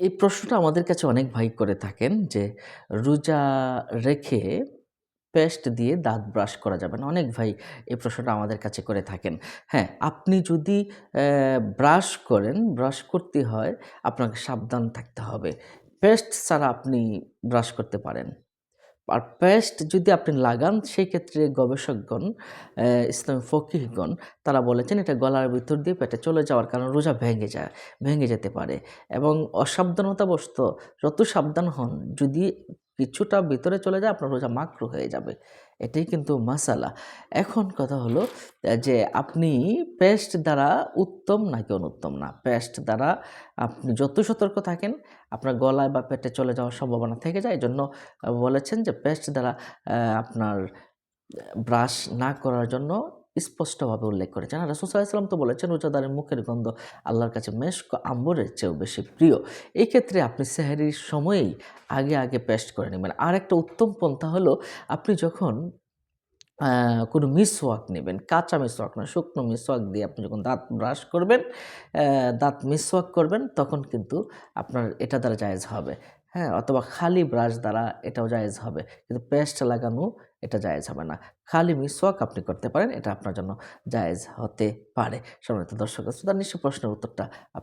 এই প্রশ্নটা আমাদের কাছে অনেক ভাই করে থাকেন যে, রোজা রেখে পেস্ট দিয়ে দাঁত ব্রাশ করা যাবে না। অনেক ভাই এই প্রশ্নটা আমাদের কাছে করে থাকেন। হ্যাঁ আপনি যদি ব্রাশ করেন, ব্রাশ করতে হয়, আপনাকে সাবধান থাকতে হবে। পেস্ট ছাড়া আপনি ব্রাশ করতে পারেন। আর পেস্ট যদি আপনি লাগান সেই ক্ষেত্রে গবেষকগণ ইসলামী ফকিহগণ তারা বলেছেন এটা গলার ভিতর দিয়ে পেটে চলে যাওয়ার কারণে রোজা ভেঙে যায়, ভেঙে যেতে পারে। এবং অসাবধানতাবশত, যত সাবধান হন, যদি কিছুটা ভিতরে চলে যায়, আপনার রোজা মাকরু হয়ে যাবে। এটাই কিন্তু মাসালা। এখন কথা হলো যে, আপনি পেস্ট দ্বারা উত্তম নাকি অনুত্তম না? পেস্ট দ্বারা আপনি যত সতর্ক থাকেন, আপনার গলায় বা পেটে চলে যাওয়ার সম্ভাবনা থেকে যায়। এই জন্য বলেছেন যে, পেস্ট দ্বারা আপনার ব্রাশ না করার জন্য স্পষ্টভাবে উল্লেখ করেছেন। আর রসুসাল্লাম তো বলেছেন, রোজাদারের মুখের গন্ধ আল্লাহর কাছে মেশক, আম্বরের চেয়েও বেশি প্রিয়। এই ক্ষেত্রে আপনি সেহারির সময়েই আগে আগে পেস্ট করে নেবেন। আর একটা উত্তম পন্থা হলো, আপনি যখন কোনো মিসওয়াক নেবেন, কাঁচা মিসওয়াক না শুকনো মিসওয়াক দিয়ে আপনি যখন দাঁত ব্রাশ করবেন দাঁত মিসওয়াক করবেন, তখন কিন্তু আপনার এটা দ্বারা জায়েজ হবে। হ্যাঁ অথবা খালি ব্রাশ দ্বারা এটাও জায়েজ হবে। কিন্তু পেস্ট লাগানো এটা জায়েজ হবে না। খালি মিসওয়াক আপনি করতে পারেন, এটা আপনার জন্য জায়েজ হতে পারে। সম্মানিত দর্শক, শ্রোতা নিশ্চয় প্রশ্নের উত্তরটা